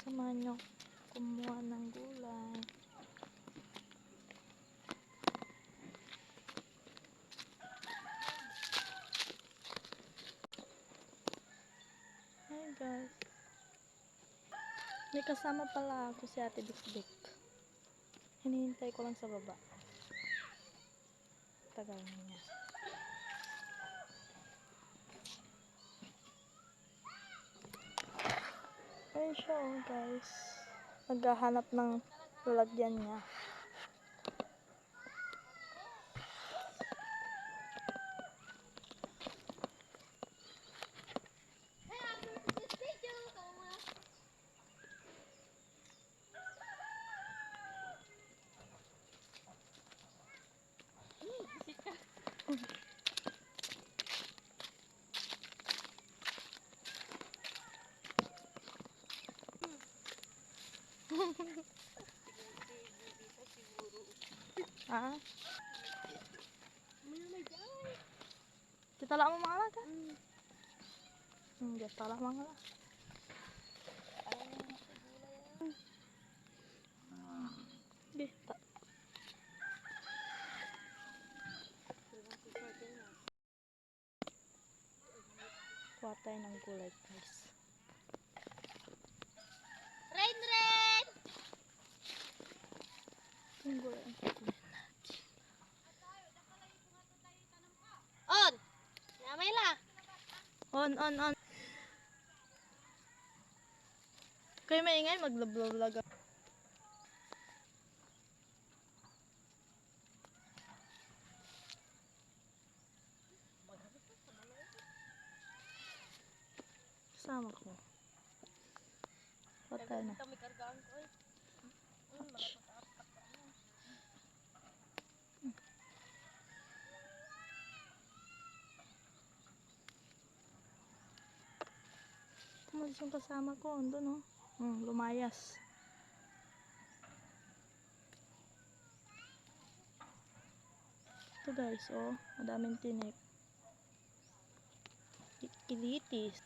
Samahan nyo kumuha ng gulay. Hi guys. May kasama pala ako si Ate Bikbik. Hinihintay ko lang sa baba. Tagal niya. Ayun siya guys. Naghahanap ng lalagyan niya. Ah? Kita lang mo mga ka? Hmm, kita lang mga ka. Kita. Kuha tayo ng gulay guys. Rain, rain! Yung gulay ang kukunin natin. On! Namay la. On, on, on. Kayo maingay, mag-vlog ako. Kasama ko. Patay na. Kami kargaan ko eh. Tumalis yung kasama ko. Andun, oh. Hmm, lumayas. Ito guys, oh. Madaming tinik. Kilitis.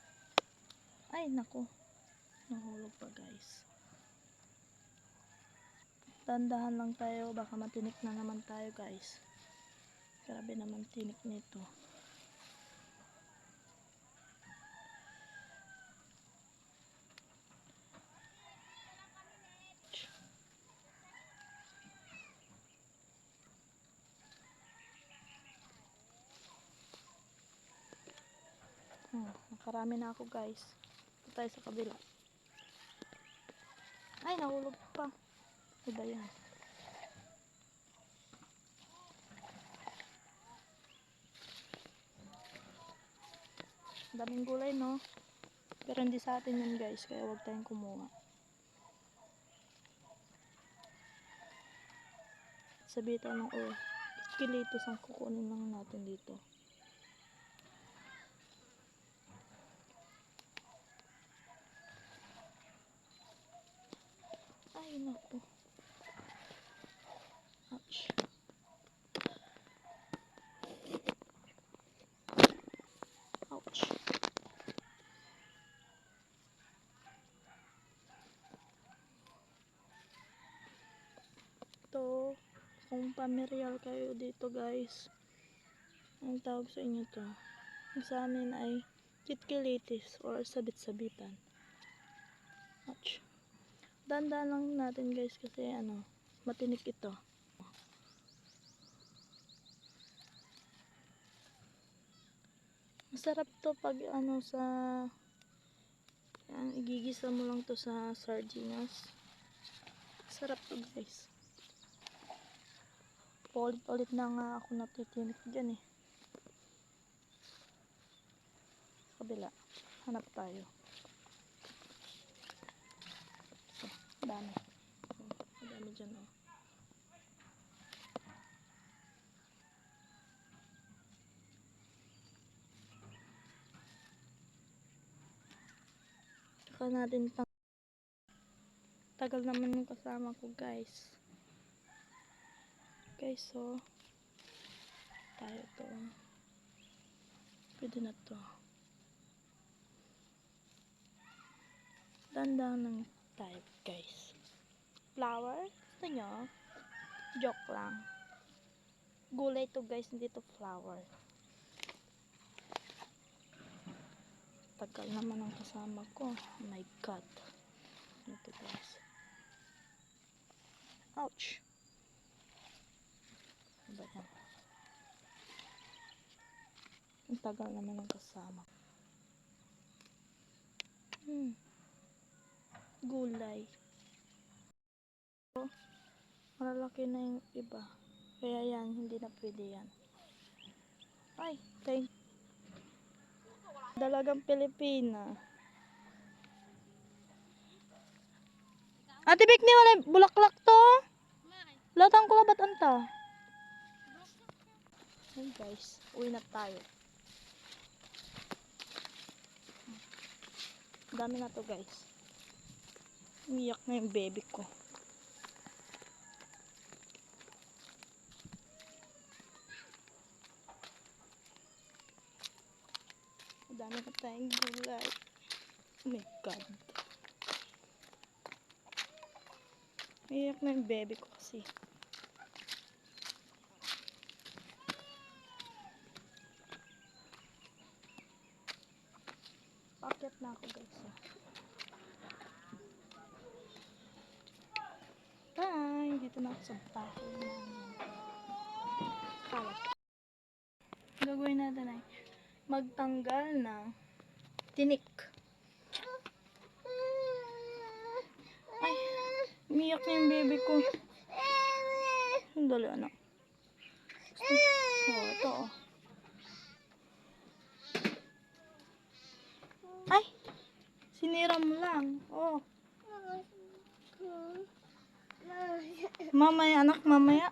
Ay, nako. Nahulog pa guys. Dandahan lang tayo. Baka matinik na naman tayo guys. Grabe naman tinik nito. Hmm, nakarami na ako guys. Ito tayo sa kabila. Ay, nahulog pa. Iba yan. Daming gulay, no? Pero hindi sa atin yan guys, kaya huwag tayong kumuha. Sabi tayo ng oh, kilitos ang kukunin lang natin dito. Ay, naku. Ouch. Ouch. Ito, kung pamiryal kayo dito guys, ang tawag sa inyo to, sa amin ay kitkilitis or sabit-sabitan. Ouch. Danda lang natin guys kasi ano, matinik ito. Masarap to pag ano sa yan, igigisa mo lang to sa sardinas. Sarap to guys. Paulit-ulit na nga ako natitinik dyan eh. Kabila. Hanap tayo. Dami. Oh, dami dyan, oh. Tsaka natin pang tagal naman yung kasama ko, guys. Guys, so tayo to. Pwede na to. Dandan ng tayo, guys. Flower? Gusto nyo? Joke lang. Gulay to guys, hindi to flower. Tagal naman ang kasama ko. Oh my God. Ito guys. Ouch. Ano? Ang tagal naman ang kasama. Hmm. Gulay. Oh, malalaki na yung iba. Kaya yan, hindi na pwede yan. Ay, thank Dalagang Pilipina. Ate Bik, ni wala bulaklak to. Latang ko labat anta. Hey guys, uwi na tayo. Dami na to guys. Umiyak na yung baby ko. Dami na tayong gulay. Oh my God. Umiyak na yung baby ko kasi. Paket na ako guys. ah. Bye! Dito na ako sa bahay namin. Kalat. Gagawin natin ay magtanggal ng tinik. Ay, umiyak na yung baby ko. Dali anak. Oh, ito oh. Ay! Sinira mo lang. Oh. Mamaya anak, mamaya.